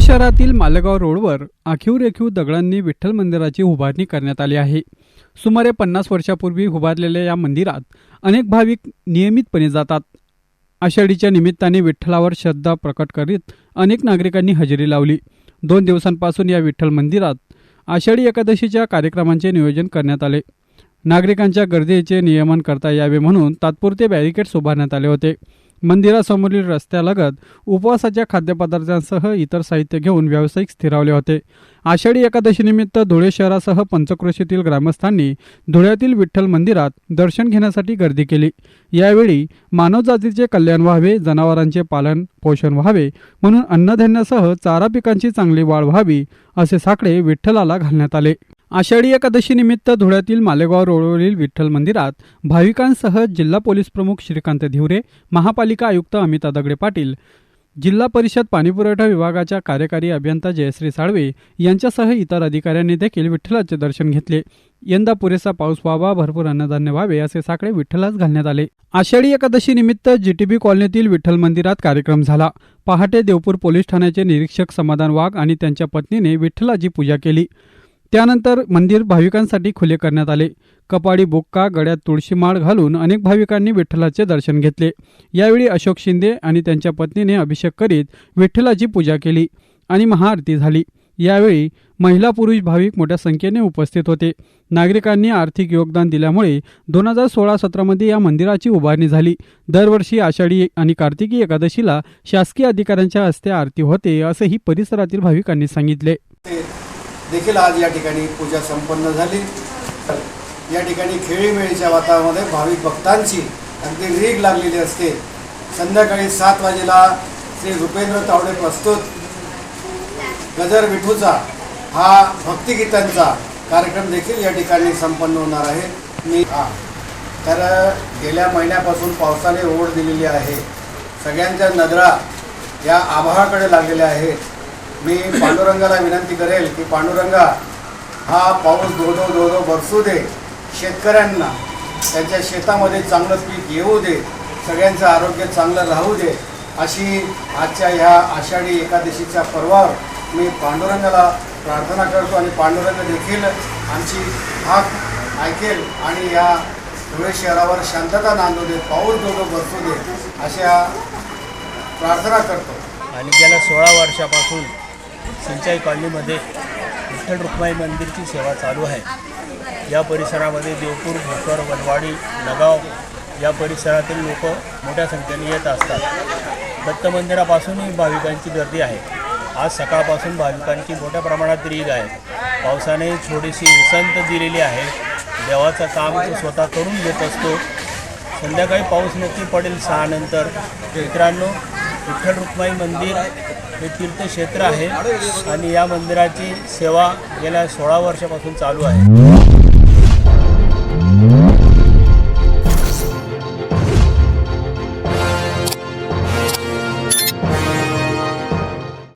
शहरातील मालेगाव रोडवर आखीव रेखीव दगडांनी विठ्ठल मंदिराची उभारणी करण्यात आली आहे. सुमारे पन्नास वर्षापूर्वी उभारलेल्या या मंदिरात अनेक भाविक नियमितपणे जातात. आषाढीच्या निमित्ताने विठ्ठलावर श्रद्धा प्रकट करीत अनेक नागरिकांनी हजेरी लावली. दोन दिवसांपासून या विठ्ठल मंदिरात आषाढी एकादशीच्या कार्यक्रमांचे नियोजन करण्यात आले. नागरिकांच्या गर्दीचे नियमन करता यावे म्हणून तात्पुरते बॅरिकेड्स उभारण्यात आले होते. मंदिरासमोरील रस्त्यालगत उपवासाच्या खाद्यपदार्थांसह इतर साहित्य घेऊन व्यावसायिक स्थिरावले होते. आषाढी एकादशीनिमित्त धुळे शहरासह पंचक्रोशीतील ग्रामस्थांनी धुळ्यातील विठ्ठल मंदिरात दर्शन घेण्यासाठी गर्दी केली. यावेळी मानवजातीचे कल्याण व्हावे जनावरांचे पालन पोषण व्हावे म्हणून अन्नधान्यासह चारा पिकांची चांगली वाढ व्हावी असे साकडे विठ्ठलाला घालण्यात आले. आषाढी एकादशीनिमित्त धुळ्यातील मालेगाव रोडवरील विठ्ठल मंदिरात भाविकांसह जिल्हा पोलीस प्रमुख श्रीकांत धिवरे महापालिका आयुक्त अमिता दगडे पाटील जिल्हा परिषद पाणीपुरवठा विभागाच्या कार्यकारी अभियंता जयश्री साळवे यांच्यासह इतर अधिकाऱ्यांनी देखील विठ्ठलाचे दर्शन घेतले. यंदा पुरेसा पाऊस व्हावा भरपूर अन्नधान्य व्हावे असे साकडे विठ्ठलास घालण्यात आले. आषाढी एकादशी निमित्त जीटीबी कॉलनीतील विठ्ठल मंदिरात कार्यक्रम झाला. पहाटे देवपूर पोलीस ठाण्याचे निरीक्षक समाधान वाघ आणि त्यांच्या पत्नीने विठ्ठलाची पूजा केली. त्यानंतर मंदिर भाविकांसाठी खुले करण्यात आले. कपाडी बुक्का गळ्यात तुळशी माळ घालून अनेक भाविकांनी विठ्ठलाचे दर्शन घेतले. यावेळी अशोक शिंदे आणि त्यांच्या पत्नीने अभिषेक करीत विठ्ठलाची पूजा केली आणि महाआरती झाली. यावेळी महिला पुरुष भाविक मोठ्या संख्येने उपस्थित होते. नागरिकांनी आर्थिक योगदान दिल्यामुळे दोन हजार सोळा सतरामध्ये या मंदिराची उभारणी झाली. दरवर्षी आषाढी आणि कार्तिकी एकादशीला शासकीय अधिकाऱ्यांच्या हस्ते आरती होते असंही परिसरातील भाविकांनी सांगितले. देखील आज या ठिकाणी पूजा संपन्न झाली. या ठिकाणी खेळीमेळीच्या वातावरणामध्ये भाविक भक्तांची अगदी रीग लागलेली असते. संध्याकाळी सात वाजेला श्री रुपेंद्र तावडे प्रस्तुत. गजर विठूचा हा भक्तिगीतांचा कार्यक्रम देखील या ठिकाणी संपन्न होणार आहे. मी हा तर गेल्या महिन्यापासून पावसाने ओढ दिलेली आहे. सगळ्यांच्या नजरा या आभाळाकडे लागलेल्या आहेत. मी पांडुरंगाला विनंती करेल की पांडुरंगा हा पाऊस धो धो बरसू दे. शेतकऱ्यांना त्यांच्या शेतामध्ये चांगलं पीक येऊ दे. सगळ्यांचं आरोग्य चांगलं राहू दे. अशी आजच्या ह्या आषाढी एकादशीच्या पर्वावर मी पांडुरंगाला प्रार्थना करतो आणि पांडुरंग देखील आमची हाक ऐकेल आणि या धुळे शहरावर शांतता नांदू दे पाऊस धो बरसू दे अशा प्रार्थना करतो. आणि गेल्या सोळा वर्षापासून सिंचाई कॉलनीमध्ये विठ्ठल रुक्माई मंदिरची सेवा चालू आहे. या परिसरामध्ये देवपूर भोकर वनवाडी नगाव या परिसरातील लोक मोठ्या संख्येने येत असतात. दत्त मंदिरापासूनही भाविकांची गर्दी आहे. आज सकाळपासून भाविकांची मोठ्या प्रमाणात रीग आहे. पावसाने थोडीशी विसंत दिलेली आहे. देवाचं काम तो स्वतः करून घेत असतो. संध्याकाळी पाऊस नक्की पडेल सहानंतर. मित्रांनो विठ्ठल रुक्माई मंदिर हे तीर्थक्षेत्र आहे आणि या मंदिराची सेवा गेल्या सोळा वर्षापासून चालू आहे.